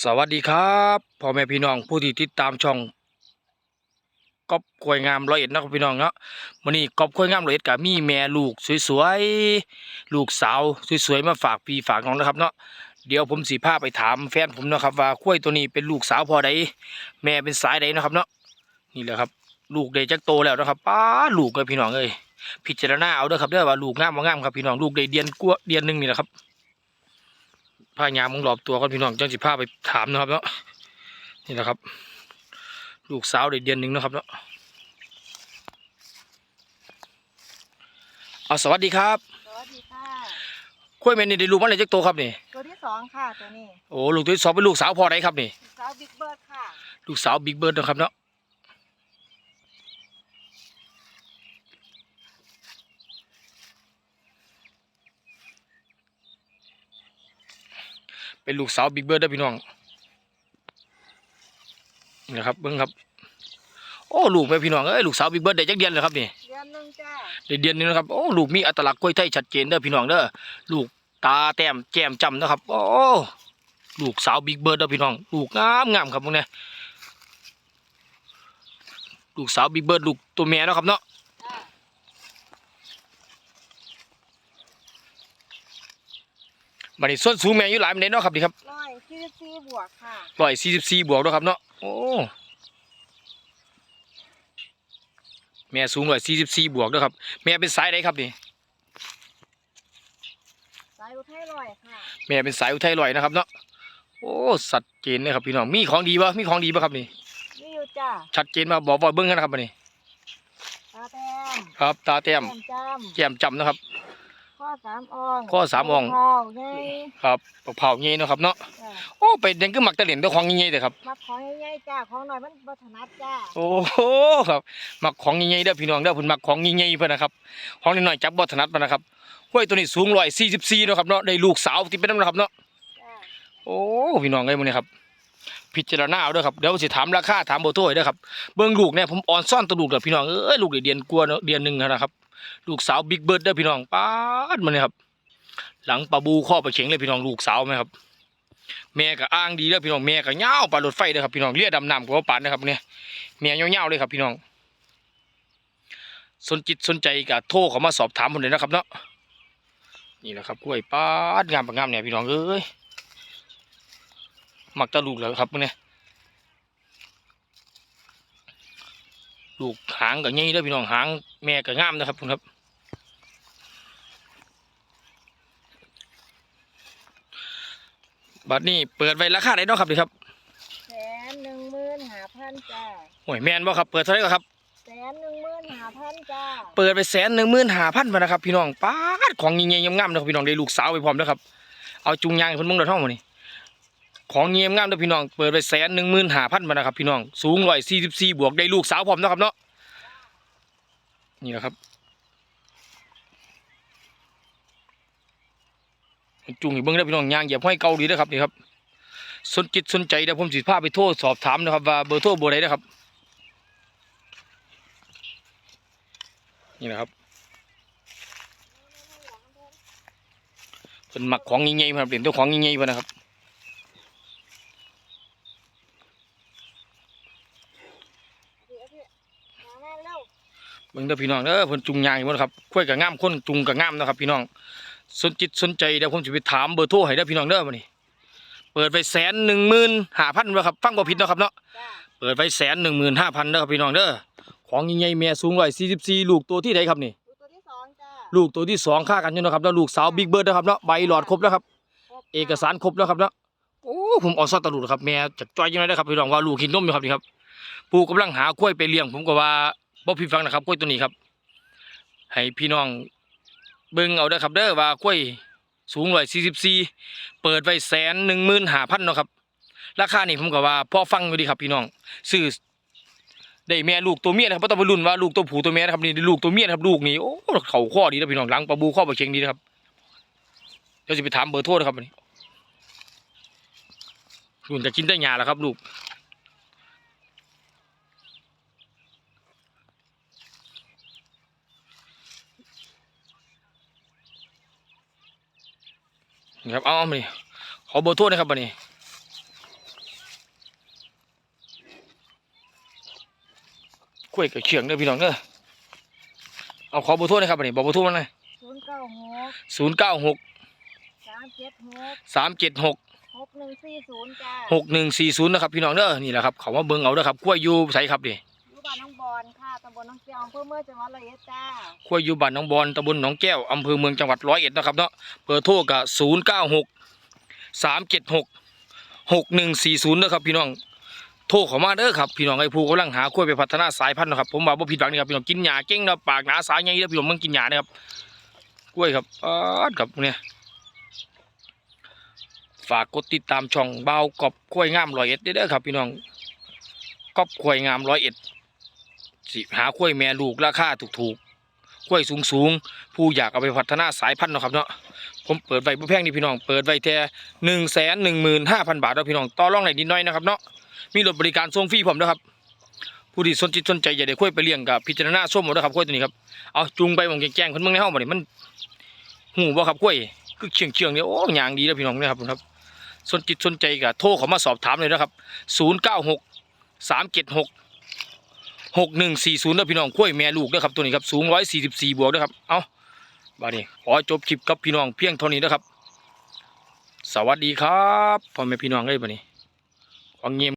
สวัสดีครับพ่อแม่พี่น้องผู้ที่ติดตามช่องก๊อบกล้วยงามร้อยเอ็ดนะครับพี่น้องเนาะวันนี้ก๊อบกล้วยงามร้อยเอ็ดกับมีแม่ลูกสวยๆลูกสาวสวยๆมาฝากพี่ฝากน้องนะครับเนาะเดี๋ยวผมสีผ้าไปถามแฟนผมนะครับว่ากล้วยตัวนี้เป็นลูกสาวพอใดแม่เป็นสายใดนะครับเนาะนี่แหละครับ ลูกได้จักโตแล้วนะครับป้าลูกเลยพี่น้องเอ้ยพิจารณาเอาเด้อครับเด้อว่าลูกงามบ่างามครับพี่น้องลูกได้เดือนกว่าเดือนหนึ่งนี่แหละครับ ผ้ายางมึงรอบตัวก่อนพี่น้องจังสิพาไปถามนะครับเนาะนี่แหละครับ ลูกสาวได้เดือนหนึ่งเนาะครับเนาะเอาสวัสดีครับสวัสดีค่ะกล้วยแม่นี่ได้ลูกมาเลยจักโตครับนี่ตัวที่สองค่ะตัวนี้โอ้ลูกตัวที่สองเป็นลูกสาวพอได้ครับนี่สาวบิ๊กเบิร์ดค่ะ ลูกสาวบิ๊กเบิร์ดนะครับเนาะ เป็นลูกสาวบิ๊กเบิร์ดเด้อพี่น้องนี่นะครับเบิ้งครับ โอ้ลูกแม่พี่น้องเอ้ยลูกสาวบิ๊กเบิร์ดได้จักเดือนเลยครับนี่เดือนหนึ่งจ้าในเดือนนี้นะครับโอ้ลูกมีอัตลักษณ์กล้วยไทยชัดเจนเด้อพี่น้องเด้อลูกตาแต้มแก้มจำนะครับ โอ้ลูกสาวบิ๊กเบิร์ดเด้อพี่น้องลูกงามงามครับพวกเนี้ยลูกสาวบิ๊กเบิร์ดลูกตัวแม่เนาะครับเนาะ จ้า บัดนี้ส่วนสูงแม่อยู่หลายปานใดเนาะครับนี่ครับร้อยสี่สิบสี่บวกค่ะร้อยสี่สิบสี่บวกเนาะครับเนาะโอ้แม่สูงร้อยสี่สิบสี่บวกเนาะครับ แม่เป็นสายใดครับนี่สายอุทัยร้อยค่ะแม่เป็นสายอุทัยลอยนะครับเนาะโอ้สัดเจนเลยครับพี่น้องมีของดีปะมีของดีปะครับนี่นี่อยู่จ้าชัดเจนมาบอกว่าเบิ้งกันนะครับบัดนี้ตาแต้มครับ ตาแต้มแก้มจแก้มจำนะครับำ ข้อสามอ่องข้อสามอ่องเท้าไงครับเผาเงี้ยเนาะครับเนาะจ้าโอ้ไปเด็นก็มักตะเหรียญตัวของเงี้ยแต่ครับมาของใหญ่ๆจ้าของหน่อยมันบัถนัดจ้าโอ้โหครับมักของเงี้ยเด้อพี่น้องเด้อเพิ่นมักของเงี้ยเพิ่นนะครับของน้อยๆจับบ่ถนัดเพิ่นนะครับห้วยตัวนี้สูง144เนาะครับเนาะได้ลูกสาวที่เป็นน้ำนะครับเนาะ จ้าโอ้พี่น้องเอ้ยมื้อนี้ครับพิจารณาเอาเด้อครับเดี๋ยวสิถามราคาถามเบอร์โทรให้เด้อครับเบิ่งลูกเนี่ยผมอ่อนซ่อนตัวลูกเด้อพี่น้องเอ้ยลูกได้เดือนกว่าเนาะเดือนหนึงแล้วนะครับ ลูกสาวบิ๊กเบิร์ดเด้อพี่น้องป๊าดมันนี่ครับ หลังปลาบูข้อปลาเข็งเลยพี่น้องลูกสาวไหมครับ แม่ก็อ้างดีเด้อพี่น้องแม่ก็เหงาปลารถไฟเด้อครับพี่น้องเลียดำน้ำกับว่าปานนะครับเนี่ยแม่เหงาๆเลยครับพี่น้อง สนจิตสนใจก็โทรเขามาสอบถามผมเลยนะครับเนาะนี่แหละครับกล้วยป้าดงามประงามเนี่ยพี่น้องเอ้ยมักตะลูกแล้วครับเนี่ย ลูกหางก็ใหญ่เด้อพี่น้องหางแม่ก็งามนะครับคุณครับบัดนี้เปิดไว้ราคาไหนเนาะครับนี่ครับแสนหนึ่งหมื่นห้าพันจ้าโอ้ยแมนบ่ครับเปิดเท่าไหร่ก็ครับแสนหนึ่งหมื่นห้าพันจ้าเปิดไปแสนหนึ่งหมื่นห้าพันบาทนะครับพี่น้องป้าดของเงี้ยๆงามๆนะครับพี่น้องได้ลูกสาวไปพร้อมนะครับเอาจุงยางให้เพิ่นมึงเดาท่องมานี่ ของเงี้ยงามๆนะพี่น้อง เปิดไปแสนหนึ่งหมื่นห้าพันบาทนะครับพี่น้อง สูงร้อยสี่สิบสี่บวกได้ลูกสาวพร้อมนะครับเนาะ นี่นะครับ จุงให้เบิ่งได้อพี่น้องยางเหยียบห้อยเกาดีนะครับนี่ครับสนจิตสนใจเดี๋ยวผมสิพาไปโทรสอบถามนะครับว่าเบอร์โทรเบอร์ใดนะครับ นี่นะครับเป็นหมักของยิ่งใหญ่ๆครับเด่นตัวของยิ่งใหญ่ๆนะครับ เดี๋ยวพี่มาแม่เร็ว เบิ่งเด้อพี่น้องเด้อเพิ่นจุงยางอยู่บ่นะครับค่อยกับงามคนจุงกับงามนะครับ พี่น้อง สนจิตสนใจเดี๋ยวผมจะไปถามเบอร์โทรให้เด้อพี่น้องเด้อมานี่เปิดไปแสนหนึ่งหมื่นห้าพันนะครับ ฟังบ่ผิดเนาะครับเนาะจ้าเปิดไปแสนหนึ่งหมื่นห้าพันเด้อครับพี่น้องเด้อของยิ่งใหญ่แม่สูงร้อยสี่สิบสี่ลูกตัวที่ใดครับนี่ดูตัวที่สองจ้าลูกตัวที่สองค่ากันอยู่เนาะครับแล้วลูกสาวบิ๊กเบิร์ดนะครับเนาะใบหลอดครบแล้วครับครบเอกสารครบแล้วครับเนาะโอ้ผมออนซอดตะลุดครับแม่จากจอยยังไงได้ครับพี่น้องว่าลูกกินนมอยู่ครับนี่ครับปู่กำลังหากล้วยไปเลี้ยงผมก็ว่า บ่ผิดฟังนะครับกล้วยตัวนี้ครับ ให้พี่น้องเบิ่งเอาเด้อครับเด้อว่ากล้วยสูงร้อยสี่สิบสี่เปิดไว้แสนหนึ่งหมื่นห้าพันเนาะครับ ราคานี่ผมก็ว่าพอฟังอยู่ดีครับพี่น้องซื้อได้แม่ลูกตัวเมียนะครับบ่ต้องไปรุ่นว่าลูกตัวผู้ตัวแม่นะครับนี่ลูกตัวเมียนะครับลูกนี่โอ้เขาข้อดีนะพี่น้องหลังปลาบูข้อปลาเชียงดีนะครับเดี๋ยวจะไปถามเบอร์โทรนะครับนนี้รุ่นจะกินได้หยาแล้วครับลูก นี่ครับ เอาเอามาดิขอเบอร์โทษนะครับบันนี้กล้วยกับเชียงเด้ยพี่น้องเด้อเอาขอเบอร์โทษนะครับบันนี้บอกเบอร์โทษมันเลยศูนย์เก้าหกศูนย์เก้าหกสามเจ็ดหกสามเจ็ดหกหกหนึ่งสี่ศูนย์จ้าหกหนึ่งสี่ศูนย์นะครับพี่น้องเด้อนี่แหละครับเขาว่าเบิ้งเอาเด้อครับกล้วยยูใส่ครับดิ อนน้องบอลค่ะตำบลน้องเกียวอำเภอเมืองจังหวัดร้อยเอ็ดจ้ากล้วยอยู่บ้านหนองบอนตำบลหนองแก้วอำเภอเมืองจังหวัดร้อยเอ็ดนะครับเนาะเบอร์โทรกับศูนย์เก้าหกสามเจ็ดหกหกหนึ่งสี่ศูนย์นะครับพี่น้องโทรเข้ามาเด้อครับพี่น้องไอ้ผู้กำลังหากล้วยไปพัฒนาสายพันธุ์นะครับผมว่าบ่ผิดหวังนี่ครับพี่น้องกินหญ้าเก่งนะปากหนาสายใหญ่เด้อพี่น้องมึงกินหญ้านะครับกล้วยครับอ๊าดครับเนี่ยฝากกดติดตามช่องเบากอบกล้วยงามร้อยเอ็ดเด้อครับพี่น้องกอบกล้วยงามร้อยเอ็ด สิหากล้วยแม่ลูกราคาถูกๆกล้วยสูงๆ ผู้อยากเอาไปพัฒนาสายพันธุ์เนาะครับเนาะผมเปิดไว้บ่แพงนี่พี่น้องเปิดไว้แค่หนึ่งแสนหนึ่งหมื่นห้าพันบาทเนาะพี่น้องต่อรองได้นิดหน้อยนะครับเนาะมีรถบริการส่งฟรีผมนะครับผู้ที่สนจิตสนใจอยากได้กล้วยไปเลี้ยงกับพิจารณาส้มหมดนะครับกล้วยตัวนี้ครับเอาจูงไปมองแจ้งๆคนเมืองในห้องบ่นี่มันหูบ่ครับกล้วยคือเชียงเชียงๆเนี่ยโอ้ยางดีแล้วพี่น้องนะครับผมครับสนจิตสนใจก็โทรเขามาสอบถามเลยนะครับศูนย์เก้า หกหนึ่งสี่ศูนย์นะพี่น้องกล้วยแม่ลูกนะครับตัวนี้ครับสูงร้อยสี่สิบสี่บวกนะครับเอาบาดนี้ขอจบคลิปกับพี่น้องเพียงเท่านี้นะครับ สวัสดีครับพ่อแม่พี่น้องเลยบาดนี้ขอเงียบ